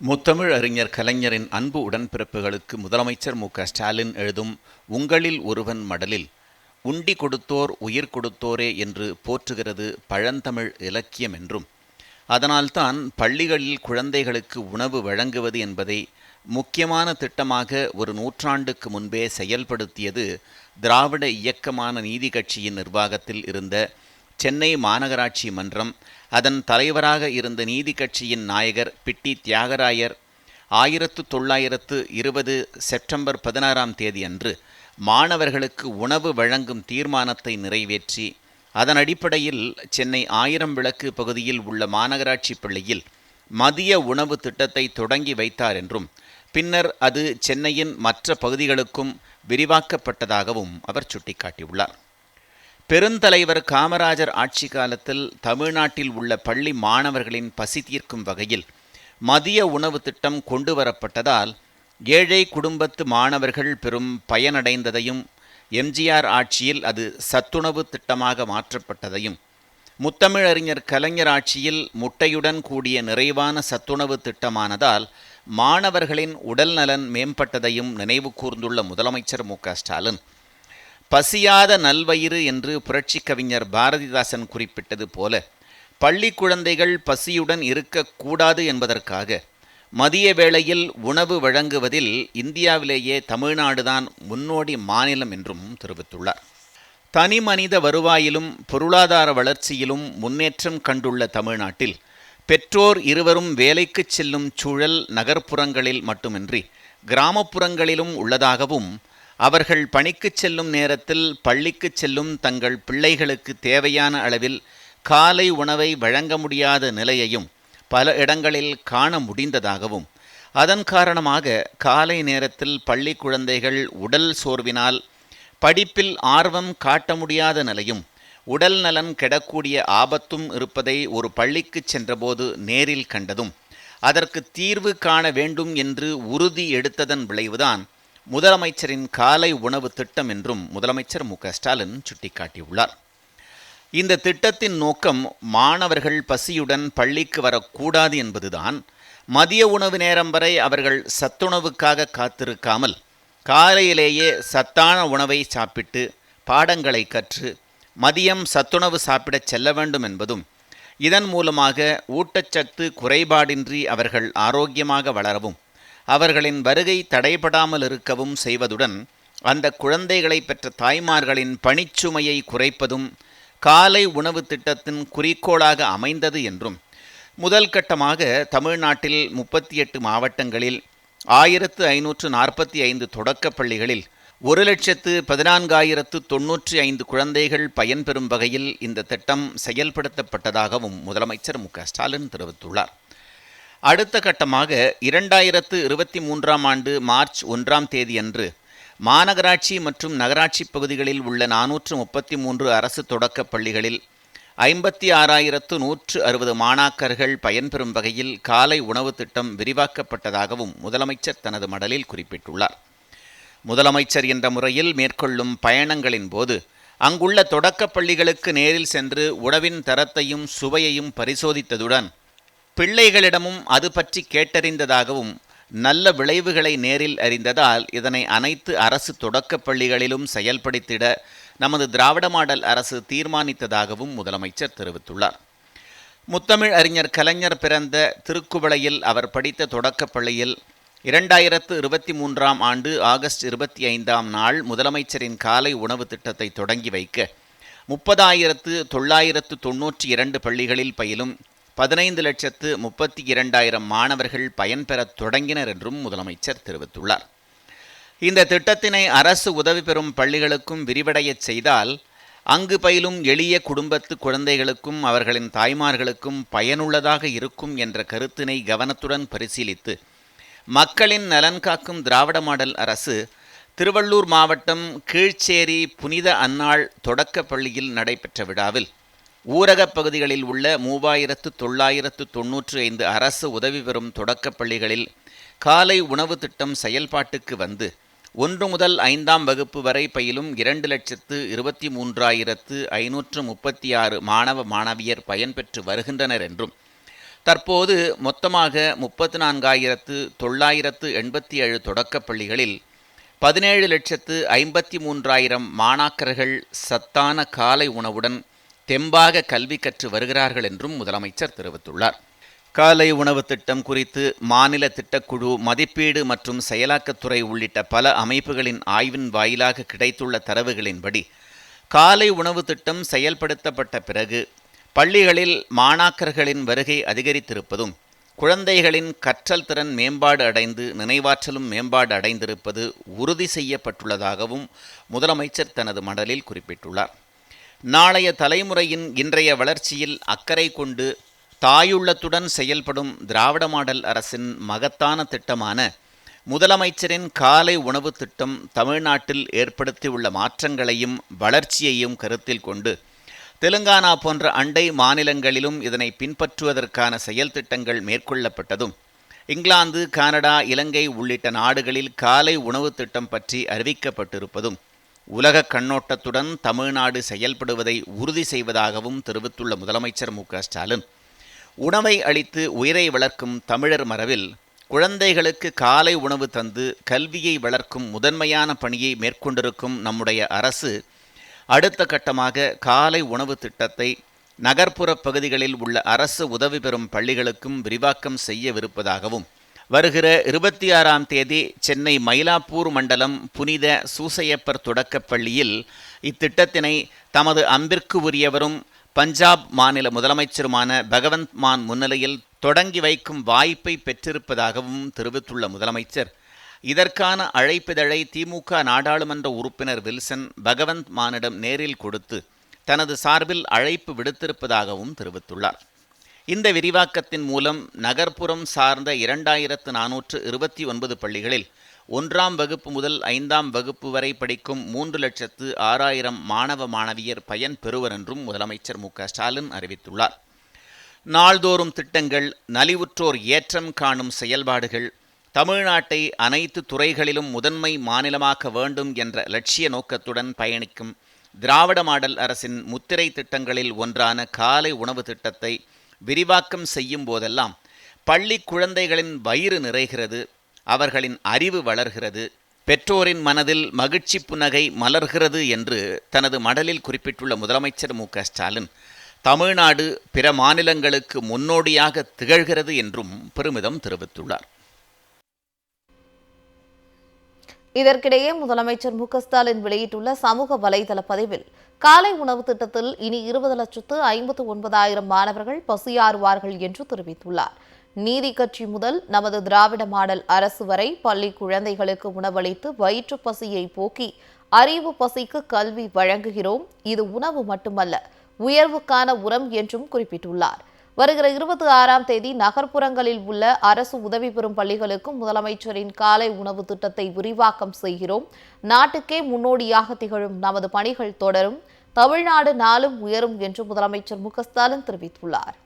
முத்தமிழ் அறிஞர் கலைஞரின் அன்பு உடன்பிறப்புகளுக்கு முதலமைச்சர் மு ஸ்டாலின் எழுதும் உங்களில் ஒருவன் மடலில் உண்டி கொடுத்தோர் உயிர் கொடுத்தோரே என்று போற்றுகிறது பழந்தமிழ் இலக்கியம் என்றும். அதனால்தான் பள்ளிகளில் குழந்தைகளுக்கு உணவு வழங்குவது என்பதை முக்கியமான திட்டமாக ஒரு நூற்றாண்டுக்கு முன்பே செயல்படுத்தியது திராவிட இயக்கமான நீதி கட்சியின் நிர்வாகத்தில் இருந்த சென்னை மாநகராட்சி மன்றம் அதன் தலைவராக இருந்த நீதி கட்சியின் நாயகர் பிட்டி தியாகராயர் ஆயிரத்து தொள்ளாயிரத்து இருபது செப்டம்பர் பதினாறாம் தேதி அன்று மாணவர்களுக்கு உணவு வழங்கும் தீர்மானத்தை நிறைவேற்றி அதன் அடிப்படையில் சென்னை ஆயிரம் விளக்கு பகுதியில் உள்ள மாநகராட்சி பள்ளியில் மதிய உணவு திட்டத்தை தொடங்கி வைத்தார் என்றும் பின்னர் அது சென்னையின் மற்ற பகுதிகளுக்கும் விரிவாக்கப்பட்டதாகவும் அவர் சுட்டிக்காட்டியுள்ளார். பெருந்தலைவர் காமராஜர் ஆட்சி காலத்தில் தமிழ்நாட்டில் உள்ள பள்ளி மாணவர்களின் பசி தீர்க்கும் வகையில் மதிய உணவு திட்டம் கொண்டு வரப்பட்டதால் ஏழை குடும்பத்து மாணவர்கள் பெரும் பயனடைந்ததையும் எம்ஜிஆர் ஆட்சியில் அது சத்துணவு திட்டமாக மாற்றப்பட்டதையும் முத்தமிழறிஞர் கலைஞர் ஆட்சியில் முட்டையுடன் கூடிய நிறைவான சத்துணவு திட்டமானதால் மாணவர்களின் உடல் நலன் மேம்பட்டதையும் நினைவு கூர்ந்துள்ள முதலமைச்சர் மு ஸ்டாலின். பசியாத நல்வயிறு என்று புரட்சி கவிஞர் பாரதிதாசன் குறிப்பிட்டது போல பள்ளி குழந்தைகள் பசியுடன் இருக்கக்கூடாது என்பதற்காக மதிய வேளையில் உணவு வழங்குவதில் இந்தியாவிலேயே தமிழ்நாடுதான் முன்னோடி மாநிலம் என்றும் தெரிவித்துள்ளார். தனி மனித வருவாயிலும் பொருளாதார வளர்ச்சியிலும் முன்னேற்றம் கண்டுள்ள தமிழ்நாட்டில் பெற்றோர் இருவரும் வேலைக்கு செல்லும் சூழல் நகர்ப்புறங்களில் மட்டுமின்றி கிராமப்புறங்களிலும் உள்ளதாகவும் அவர்கள் பணிக்குச் செல்லும் நேரத்தில் பள்ளிக்குச் செல்லும் தங்கள் பிள்ளைகளுக்கு தேவையான அளவில் காலை உணவை வழங்க முடியாத நிலையையும் பல இடங்களில் காண முடிந்ததாகவும் அதன் காரணமாக காலை நேரத்தில் பள்ளி குழந்தைகள் உடல் சோர்வினால் படிப்பில் ஆர்வம் காட்ட முடியாத நிலையும் உடல் நலன் கெடக்கூடிய ஆபத்தும் இருப்பதை ஒரு பள்ளிக்கு சென்றபோது நேரில் கண்டதும் அதற்கு தீர்வு காண வேண்டும் என்று உறுதி எடுத்ததன் விளைவுதான் முதலமைச்சரின் காலை உணவு திட்டம் என்றும் முதலமைச்சர் மு ஸ்டாலின் சுட்டிக்காட்டியுள்ளார். இந்த திட்டத்தின் நோக்கம் மாணவர்கள் பசியுடன் பள்ளிக்கு வரக்கூடாது என்பதுதான். மதிய உணவு நேரம் வரை அவர்கள் சத்துணவுக்காக காத்திருக்காமல் காலையிலேயே சத்தான உணவை சாப்பிட்டு பாடங்களை கற்று மதியம் சத்துணவு சாப்பிடச் செல்ல வேண்டும் என்பதும் இதன் மூலமாக ஊட்டச்சத்து குறைபாடின்றி அவர்கள் ஆரோக்கியமாக வளரவும் அவர்களின் வருகை தடைபடாமல் இருக்கவும் செய்வதுடன் அந்த குழந்தைகளை பெற்ற தாய்மார்களின் பணிச்சுமையை குறைப்பதும் காலை உணவு திட்டத்தின் குறிக்கோளாக அமைந்தது என்றும் முதல் கட்டமாக தமிழ்நாட்டில் முப்பத்தி எட்டு மாவட்டங்களில் ஆயிரத்து ஐநூற்று நாற்பத்தி ஐந்து தொடக்கப் பள்ளிகளில் ஒரு லட்சத்து பதினான்காயிரத்து தொன்னூற்றி ஐந்து குழந்தைகள் பயன்பெறும் வகையில் இந்த திட்டம் செயல்படுத்தப்பட்டதாகவும் முதலமைச்சர் மு ஸ்டாலின் தெரிவித்துள்ளார். அடுத்த கட்டமாக இரண்டாயிரத்து இருபத்தி மூன்றாம் ஆண்டு மார்ச் ஒன்றாம் தேதியன்று மாநகராட்சி மற்றும் நகராட்சி பகுதிகளில் உள்ள நானூற்று முப்பத்தி மூன்று அரசு தொடக்கப் பள்ளிகளில் ஐம்பத்தி ஆறாயிரத்து நூற்று அறுபது மாணாக்கர்கள் பயன்பெறும் வகையில் காலை உணவு திட்டம் விரிவாக்கப்பட்டதாகவும் முதலமைச்சர் தனது மடலில் குறிப்பிட்டுள்ளார். முதலமைச்சர் என்ற முறையில் மேற்கொள்ளும் பயணங்களின் போது அங்குள்ள தொடக்கப் பள்ளிகளுக்கு நேரில் சென்று உணவின் தரத்தையும் சுவையையும் பரிசோதித்ததுடன் பிள்ளைகளிடமும் அது பற்றி கேட்டறிந்ததாகவும் நல்ல விளைவுகளை நேரில் அறிந்ததால் இதனை அனைத்து அரசு தொடக்கப் பள்ளிகளிலும் செயல்படுத்திட நமது திராவிட மாடல் அரசு தீர்மானித்ததாகவும் முதலமைச்சர் தெரிவித்துள்ளார். முத்தமிழ் அறிஞர் கலைஞர் பிறந்த திருக்குவளையில் அவர் படித்த தொடக்கப் பள்ளியில் இரண்டாயிரத்து இருபத்தி மூன்றாம் ஆண்டு ஆகஸ்ட் இருபத்தி ஐந்தாம் நாள் முதலமைச்சரின் காலை உணவு திட்டத்தை தொடங்கி வைக்க முப்பதாயிரத்து தொள்ளாயிரத்து தொன்னூற்றி இரண்டு பள்ளிகளில் பயிலும் பதினைந்து லட்சத்து முப்பத்தி இரண்டாயிரம் மாணவர்கள் பயன்பெறத் தொடங்கினர் என்றும் முதலமைச்சர் தெரிவித்துள்ளார். இந்த திட்டத்தினை அரசு உதவி பெறும் பள்ளிகளுக்கும் விரிவடையச் செய்தால் அங்கு பயிலும் எளிய குடும்பத்து குழந்தைகளுக்கும் அவர்களின் தாய்மார்களுக்கும் பயனுள்ளதாக இருக்கும் என்ற கருத்தினை கவனத்துடன் பரிசீலித்து மக்களின் நலன் காக்கும் திராவிட மாடல் அரசு திருவள்ளூர் மாவட்டம் கீழ்ச்சேரி புனித அன்னாள் தொடக்கப் பள்ளியில் நடைபெற்ற விழாவில் ஊரகப் பகுதிகளில் உள்ள மூவாயிரத்து தொள்ளாயிரத்து தொன்னூற்றி ஐந்து அரசு உதவி பெறும் தொடக்கப் பள்ளிகளில் காலை உணவு திட்டம் செயல்பாட்டுக்கு வந்து ஒன்று முதல் ஐந்தாம் வகுப்பு வரை பயிலும் இரண்டு லட்சத்து இருபத்தி மூன்றாயிரத்து ஐநூற்று முப்பத்தி ஆறு மாணவ மாணவியர் பயன்பெற்று வருகின்றனர் என்றும். தற்போது மொத்தமாக முப்பத்து நான்காயிரத்து தொள்ளாயிரத்து எண்பத்தி ஏழு தொடக்கப் பள்ளிகளில் பதினேழு லட்சத்து ஐம்பத்தி மூன்றாயிரம் மாணாக்கர்கள் சத்தான காலை உணவுடன் தெம்பாக கல்வி கற்று வருகிறார்கள் என்றும் முதலமைச்சர் தெரிவித்துள்ளார். காலை உணவு திட்டம் குறித்து மாநில திட்டக்குழு மதிப்பீடு மற்றும் செயலாக்கத்துறை உள்ளிட்ட பல அமைப்புகளின் ஆய்வின் வாயிலாக கிடைத்துள்ள தரவுகளின்படி காலை உணவு திட்டம் செயல்படுத்தப்பட்ட பிறகு பள்ளிகளில் மாணாக்கர்களின் வருகை அதிகரித்திருப்பதும் குழந்தைகளின் கற்றல் திறன் மேம்பாடு அடைந்து நினைவாற்றலும் மேம்பாடு அடைந்திருப்பது உறுதி செய்யப்பட்டுள்ளதாகவும் முதலமைச்சர் தனது மடலில் குறிப்பிட்டுள்ளார். நாளைய தலைமுறையின் இன்றைய வளர்ச்சியில் அக்கறை கொண்டு தாயுள்ளத்துடன் செயல்படும் திராவிட மாடல் அரசின் மகத்தான திட்டமான முதலமைச்சரின் காலை உணவு திட்டம் தமிழ்நாட்டில் ஏற்படுத்தியுள்ள மாற்றங்களையும் வளர்ச்சியையும் கருத்தில் கொண்டு தெலுங்கானா போன்ற அண்டை மாநிலங்களிலும் இதனை பின்பற்றுவதற்கான செயல் திட்டங்கள் மேற்கொள்ளப்பட்டதும். இங்கிலாந்து கனடா இலங்கை உள்ளிட்ட நாடுகளில் காலை உணவு திட்டம் பற்றி அறிவிக்கப்பட்டிருப்பதும் உலக கண்ணோட்டத்துடன் தமிழ்நாடு செயல்படுவதை உறுதி செய்வதாகவும் தெரிவித்துள்ள முதலமைச்சர் மு ஸ்டாலின் உணவை அளித்து உயிரை வளர்க்கும் தமிழர் மரபில் குழந்தைகளுக்கு காலை உணவு தந்து கல்வியை வளர்க்கும் முதன்மையான பணியை மேற்கொண்டிருக்கும் நம்முடைய அரசு அடுத்த கட்டமாக காலை உணவு திட்டத்தை நகர்ப்புற பகுதிகளில் உள்ள அரசு உதவி பெறும் பள்ளிகளுக்கும் விரிவாக்கம் செய்யவிருப்பதாகவும் வருகிற இருபத்தி ஆறாம் தேதி சென்னை மயிலாப்பூர் மண்டலம் புனித சூசையப்பர் தொடக்கப் பள்ளியில் இத்திட்டத்தினை தமது அன்பிற்கு உரியவரும் பஞ்சாப் மாநில முதலமைச்சருமான பகவந்த் மான் முன்னிலையில் தொடங்கி வைக்கும் வாய்ப்பை பெற்றிருப்பதாகவும் தெரிவித்துள்ள முதலமைச்சர். இதற்கான அழைப்பிதழை திமுக நாடாளுமன்ற உறுப்பினர் வில்சன் பகவந்த் மானிடம் நேரில் கொடுத்து தனது சார்பில் அழைப்பு விடுத்திருப்பதாகவும் தெரிவித்துள்ளார். இந்த விரிவாக்கத்தின் மூலம் நகர்ப்புறம் சார்ந்த இரண்டாயிரத்து நானூற்று இருபத்தி ஒன்பது பள்ளிகளில் ஒன்றாம் வகுப்பு முதல் ஐந்தாம் வகுப்பு வரை படிக்கும் மூன்று லட்சத்து ஆறாயிரம் மாணவ மாணவியர் பயன் பெறுவர் என்றும் முதலமைச்சர் மு ஸ்டாலின் அறிவித்துள்ளார். நாள்தோறும் திட்டங்கள் நலிவுற்றோர் ஏற்றம் காணும் செயல்பாடுகள் தமிழ்நாட்டை அனைத்து துறைகளிலும் முதன்மை மாநிலமாக்க வேண்டும் என்ற லட்சிய நோக்கத்துடன் பயணிக்கும் திராவிட மாடல் அரசின் முத்திரை திட்டங்களில் ஒன்றான காலை உணவு திட்டத்தை விரிவாக்கம் செய்யும் போதெல்லாம் பள்ளி குழந்தைகளின் வயிறு நிறைகிறது அவர்களின் அறிவு வளர்கிறது பெற்றோரின் மனதில் மகிழ்ச்சி புன்னகை மலர்கிறது என்று தனது மடலில் குறிப்பிட்டுள்ள முதலமைச்சர் மு. ஸ்டாலின் தமிழ்நாடு பிற மாநிலங்களுக்கு முன்னோடியாக திகழ்கிறது என்றும் பெருமிதம் தெரிவித்துள்ளார். இதற்கிடையே முதலமைச்சர் மு ஸ்டாலின் வெளியிட்டுள்ள சமூக வலைதள பதிவில் காலை உணவு திட்டத்தில் இனி இருபது லட்சத்து ஐம்பத்து ஒன்பதாயிரம் மாணவர்கள் பசியாறுவார்கள் என்று தெரிவித்துள்ளார். நீதி கட்சி முதல் நமது திராவிட மாடல் அரசு வரை பள்ளி குழந்தைகளுக்கு உணவளித்து வயிற்று பசியை போக்கி அறிவு பசிக்கு கல்வி வழங்குகிறோம். இது உணவு மட்டுமல்ல உயர்வுக்கான உரம் என்றும் குறிப்பிட்டுள்ளார். வருகிற இருபத்தி ஆறாம் தேதி நகர்ப்புறங்களில் உள்ள அரசு உதவி பெறும் பள்ளிகளுக்கும் முதலமைச்சரின் காலை உணவு திட்டத்தை விரிவாக்கம் செய்கிறோம். நாட்டுக்கே முன்னோடியாக திகழும் நமது பணிகள் தொடரும். தமிழ்நாடு நாளும் உயரும் என்று முதலமைச்சர் மு ஸ்டாலின் தெரிவித்துள்ளார்.